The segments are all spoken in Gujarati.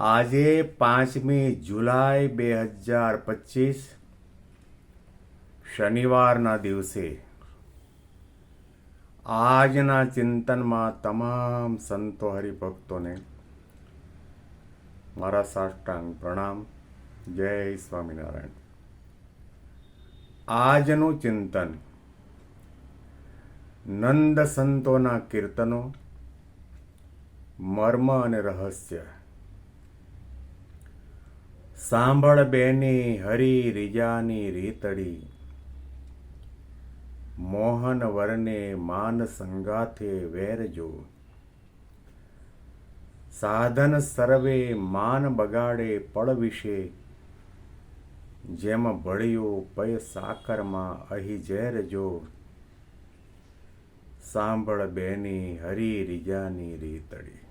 આજે પાંચમી જુલાઈ બે હજાર પચીસ, શનિવારના દિવસે આજના ચિંતનમાં તમામ સંતો હરિભક્તોને મારા સાષ્ટાંગ પ્રણામ. જય સ્વામિનારાયણ. આજનું ચિંતન નંદ સંતોના કીર્તનો, મર્મ અને રહસ્ય સાંભળ બેની હરી રીજાની રીતડી. મોહન વરને માન સંગાથે વેરજો સાધન સર્વે માન બગાડે પળ વિશે. જેમ ભળ્યો પય સાકરમાં અહી ઝેર જો. સાંભળ બેની હરી રીજાની રીતડી.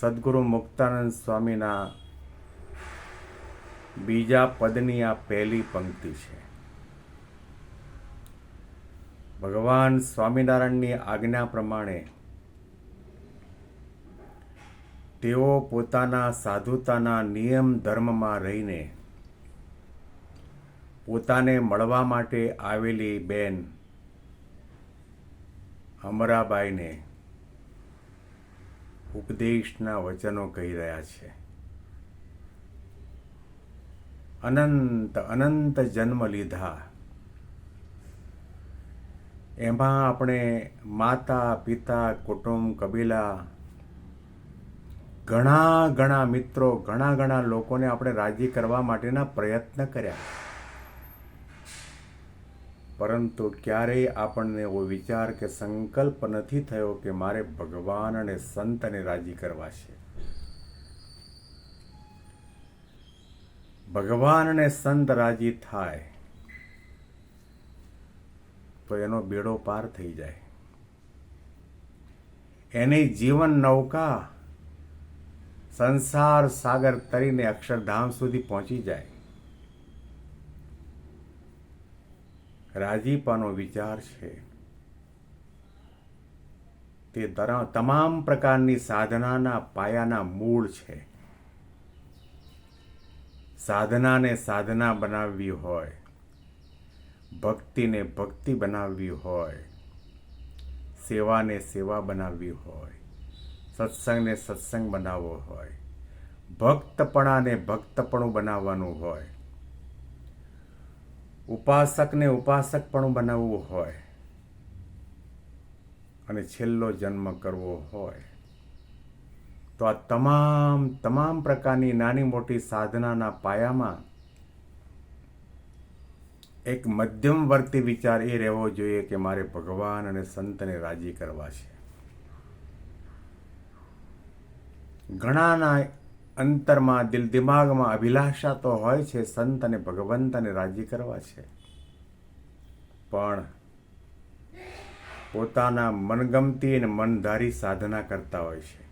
સદગુરુ મુક્તાનંદ સ્વામીના બીજા પદની આ પહેલી પંક્તિ છે. ભગવાન સ્વામિનારાયણની આજ્ઞા પ્રમાણે તેઓ પોતાના સાધુતાના નિયમ ધર્મમાં રહીને પોતાને મળવા માટે આવેલી બેન અમરાબાઈને ઉપદેશના વચનો કહી રહ્યા છે. અનંત અનંત જન્મ લીધા. એમાં આપણે માતા, પિતા, કુટુંબ, કબીલા, ઘણા ઘણા મિત્રો, ઘણા ઘણા લોકોને આપણે રાજી કરવા માટેના પ્રયત્ન કર્યા. પરંતુ ક્યારેય આપણને એવો વિચાર કે સંકલ્પ નથી થયો કે મારે ભગવાન અને સંતને રાજી કરવા છે. ભગવાન અને સંત રાજી થાય, તો એનો બેડો પાર થઈ જાય. એની જીવન નૌકા, સંસાર સાગર તરીને અક્ષરધામ સુધી પહોંચી જાય. રાજીપાનો વિચાર છે. તે તમામ પ્રકારની સાધનાના પાયાના મૂળ છે. સાધનાને સાધના બનાવવી હોય, ભક્તિને ભક્તિ બનાવવી હોય, સેવાને સેવા બનાવવી હોય, સત્સંગને સત્સંગ બનાવવો હોય, ભક્તપણાને ભક્તપણું બનાવવાનું હોય ઉપાસકને ઉપાસક પણ બનાવવું હોય અને છેલ્લો જન્મ કરવો હોય, તો આ તમામ તમામ પ્રકારની નાની મોટી સાધનાના પાયામાં એક મધ્યમવર્તી વિચાર એ રહેવો જોઈએ કે મારે ભગવાન અને સંતને રાજી કરવા છે. ઘણાના અંતરમાં દિલ દિમાગમાં અભિલાષા તો હોય છે, સંત અને ભગવંતને રાજી કરવા છે. પણ પોતાના મનગમતી અને મનધારી સાધના કરતા હોય છે.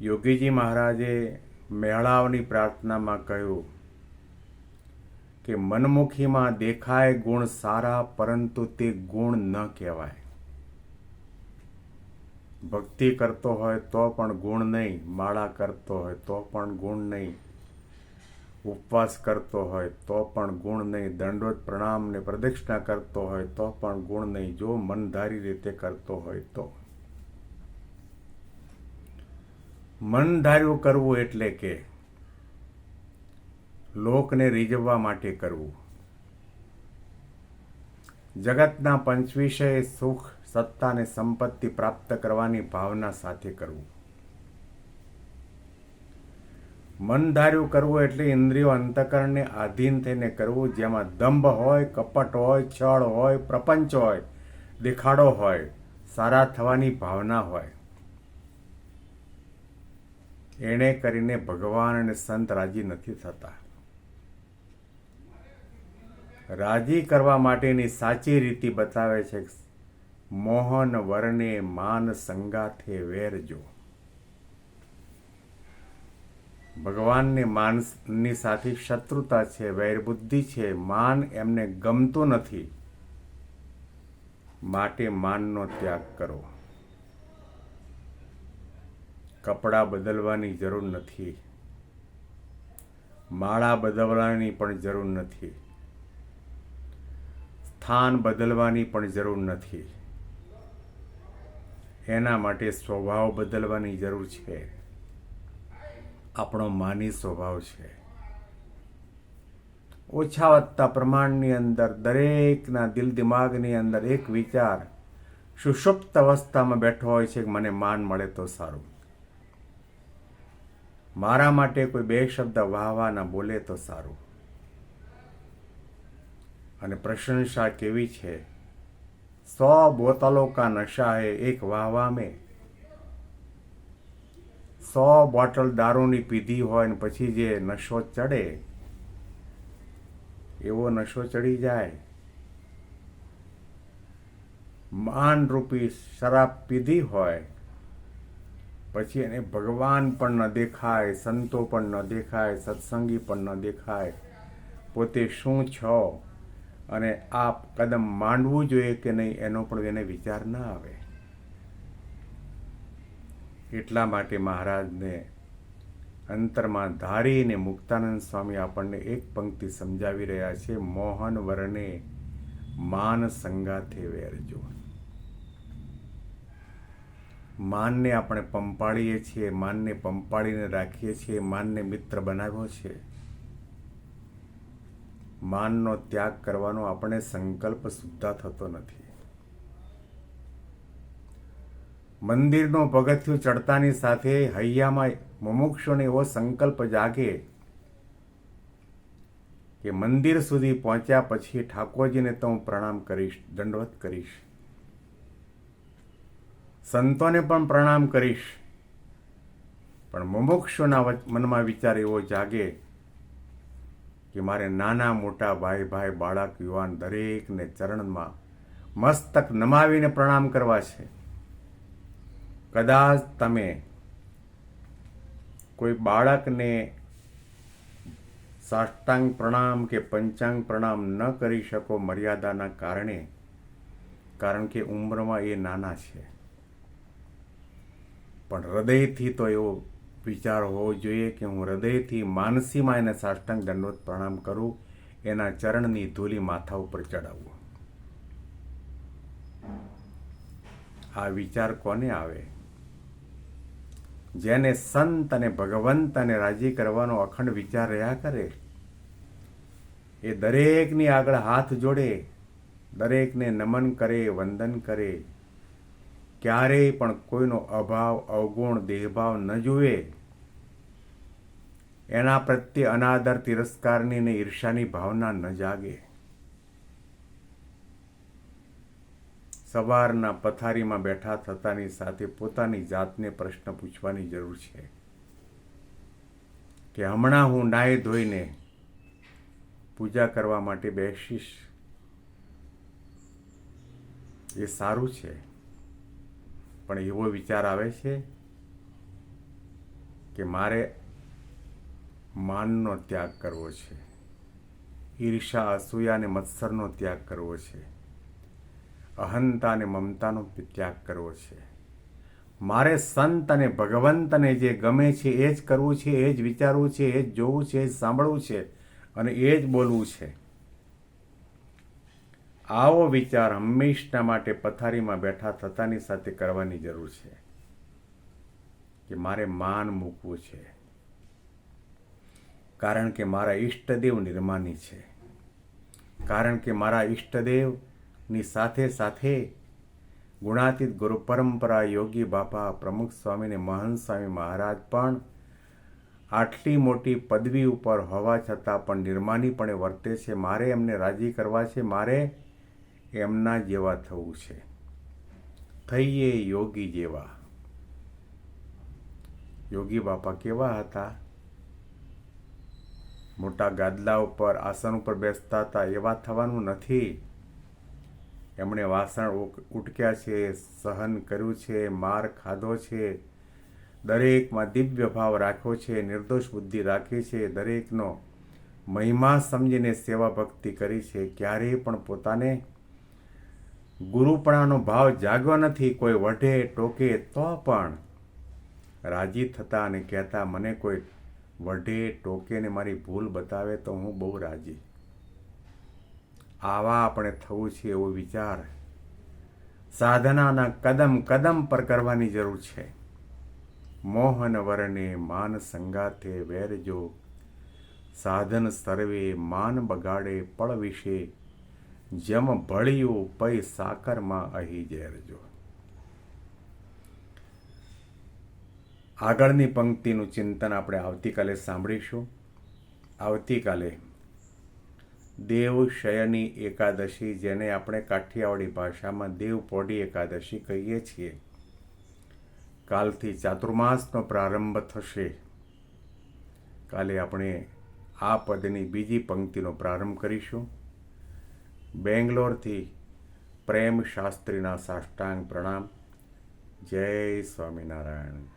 યોગીજી મહારાજે મેળાવની પ્રાર્થનામાં કહ્યું કે મનમુખીમાં દેખાય ગુણ સારા, પરંતુ તે ગુણ ન કહેવાય. ભક્તિ કરતો હોય તો પણ ગુણ નહીં, માળા કરતો હોય તો પણ ગુણ નહીં. ઉપવાસ કરતો હોય તો પણ ગુણ નહીં, દંડોત પ્રણામ ને પ્રદક્ષિણા કરતો હોય તો પણ ગુણ નહીં, જો મનધારી રીતે કરતો હોય તો. મનધાર્યું કરવું એટલે કે લોકને રીઝવવા માટે કરવું. જગતના પંચવિષય સુખ સત્તા અને સંપત્તિ પ્રાપ્ત કરવાની ભાવના સાથે કરવું. મન ધાર્યું કરવું એટલે ઇન્દ્રિયો અંતકરણને આધીન થઈને કરવું, જેમાં દંભ હોય, કપટ હોય, છળ હોય, પ્રપંચ હોય, દેખાડો હોય, સારા થવાની ભાવના હોય. એણે કરીને ભગવાન અને સંત રાજી નથી થતા. રાજી કરવા માટેની સાચી રીતિ બતાવે છે. મોહન વરને માન સંગાથે વેરજો ભગવાનને માનની સાથે શત્રુતા છે, વૈરબુદ્ધિ છે. માન એમને ગમતું નથી. માટે માનનો ત્યાગ કરો. કપડાં બદલવાની જરૂર નથી. માળા બદલવાની પણ જરૂર નથી. સ્થાન બદલવાની પણ જરૂર નથી. એના માટે સ્વભાવ બદલવાની જરૂર છે. આપણો માની સ્વભાવ છે. ઓછા વધતા પ્રમાણની અંદર, દરેકના દિલ દિમાગની અંદર એક વિચાર સુષુપ્ત અવસ્થામાં બેઠો હોય છે કે મને માન મળે તો સારું. મારા માટે કોઈ બે શબ્દ વાહ વાહ બોલે તો સારું. અને પ્રશંસા કેવી છે? સો બોતલો કા નશા હે એક વાહ વાહ મેં. સો બોટલ દારૂની પીધી હોય ને પછી જે નશો ચડે, એવો નશો ચડી જાય. માન રૂપી શરાબ પીધી હોય, પછી એને ભગવાન પણ ન દેખાય, સંતો પણ ન દેખાય, સત્સંગી પણ ન દેખાય. પોતે શું છો? અને આ કદમ માંડવું જોઈએ કે નહીં, એનો પણ એને વિચાર ના આવે. એટલા માટે મહારાજને અંતરમાં ધારીને મુક્તાનંદ સ્વામી આપણને એક પંક્તિ સમજાવી રહ્યા છે, મોહન વરને માન સંગાથે વેરજો. માનને આપણે પંપાળીએ છીએ, માનને પંપાળીને રાખીએ છીએ, માનને મિત્ર બનાવ્યો છે. માનનો ત્યાગ કરવાનો આપણે સંકલ્પ સુદ્ધા થતો નથી. મંદિરનો પગથિયું ચડતાની સાથે હૈયામાં મુમુક્ષોને એવો સંકલ્પ જાગે કે મંદિર સુધી પહોંચ્યા પછી ઠાકોરજીને તો હું પ્રણામ કરીશ, દંડવત કરીશ. સંતોને પણ પ્રણામ કરીશ. પણ મુમુક્ષોના મનમાં વિચાર એવો જાગે કે મારે નાના મોટા ભાઈ ભાઈ બાળક યુવાન દરેકને ચરણમાં મસ્તક નમાવીને પ્રણામ કરવા છે. કદાચ તમે કોઈ બાળકને સાષ્ટાંગ પ્રણામ કે પંચાંગ પ્રણામ ન કરી શકો મર્યાદાના કારણે, કારણ કે ઉંમરમાં એ નાના છે. પણ હૃદયથી તો એવો વિચાર હોવો જોઈએ કે હું હૃદયથી માનસીમાં એને સાષ્ટાંગ દંડવત પ્રણામ કરું, એના ચરણની ધૂલી માથા ઉપર ચડાવવું આ વિચાર કોને આવે? જેને સંત અને ભગવંત અને રાજી કરવાનો અખંડ વિચાર રહ્યા કરે, એ દરેકની આગળ હાથ જોડે, દરેકને નમન કરે, વંદન કરે ક્યારેય પણ કોઈનો અભાવ, અવગુણ, દેહભાવ ન જુએ. એના પ્રત્યે અનાદર તિરસ્કારની ને ઈર્ષાની ભાવના ન જાગે. સવારના પથારીમાં બેઠા થતાની સાથે પોતાની જાતને પ્રશ્ન પૂછવાની જરૂર છે કે હમણાં હું નાહી ધોઈને પૂજા કરવા માટે બેસીશ? એ સારું છે. પણ એવો વિચાર આવે છે કે મારે માનનો ત્યાગ કરવો છે. ઈર્ષા, અસૂયા અને મત્સરનો ત્યાગ કરવો છે. અહંતા અને મમતાનો ત્યાગ કરવો છે. મારે સંત અને ભગવંતને જે ગમે છે એ જ કરવું છે, એ જ વિચારવું છે, એ જ જોવું છે, એ જ સાંભળવું છે અને એ જ બોલવું છે. આવો વિચાર હંમેશના માટે પથારીમાં બેઠા થતાની સાથે કરવાની જરૂર છે કે મારે માન મૂકવું છે. કારણ કે મારા ઈષ્ટદેવ નિર્માની છે. કારણ કે મારા ઈષ્ટદેવની સાથે સાથે ગુણાતીત ગુરુ પરંપરા યોગી બાપા પ્રમુખ સ્વામીને મહંત સ્વામી મહારાજ પણ આટલી મોટી પદવી ઉપર હોવા છતાં પણ નિર્માનીપણે વર્તે છે. મારે એમને રાજી કરવા છે. મારે એમના જેવા થવું છે. થઈએ યોગી જેવા. યોગી બાપા કેવા હતા? મોટા ગાદલા ઉપર, આસન ઉપર બેસતા હતા, એવા થવાનું નથી. એમણે વાસણ ઉટક્યા છે, સહન કર્યું છે, માર ખાધો છે. દરેકમાં દિવ્ય ભાવ રાખ્યો છે, નિર્દોષ બુદ્ધિ રાખી છે, દરેકનો મહિમા સમજીને સેવા ભક્તિ કરી છે. ક્યારેય પણ પોતાને ગુરુપણાનો ભાવ જાગ્યો નથી, કોઈ વઢે ટોકે તો પણ. રાજી થતા અને કહેતા, મને કોઈ વઢે ટોકે ને મારી ભૂલ બતાવે તો હું બહુ રાજી. આવા આપણે થવું છે એવો વિચાર સાધનાના કદમ કદમ પર કરવાની જરૂર છે. મોહન વરને માન સંગાથે વેરજો. સાધન સર્વે માન બગાડે પળ વિશે જમ ભળ્યું પૈ સાકરમાં અહીં ઝેરજો આગળની પંક્તિનું ચિંતન આપણે આવતીકાલે સાંભળીશું. આવતીકાલે દેવ શયની એકાદશી, જેને આપણે કાઠિયાવાડી ભાષામાં દેવ પોઢી એકાદશી કહીએ છીએ. કાલથી ચાતુર્માસનો પ્રારંભ થશે. કાલે આપણે આ પદની બીજી પંક્તિનો પ્રારંભ કરીશું. બેંગ્લોરથી પ્રેમ શાસ્ત્રીના સાષ્ટાંગ પ્રણામ. જય સ્વામિનારાયણ.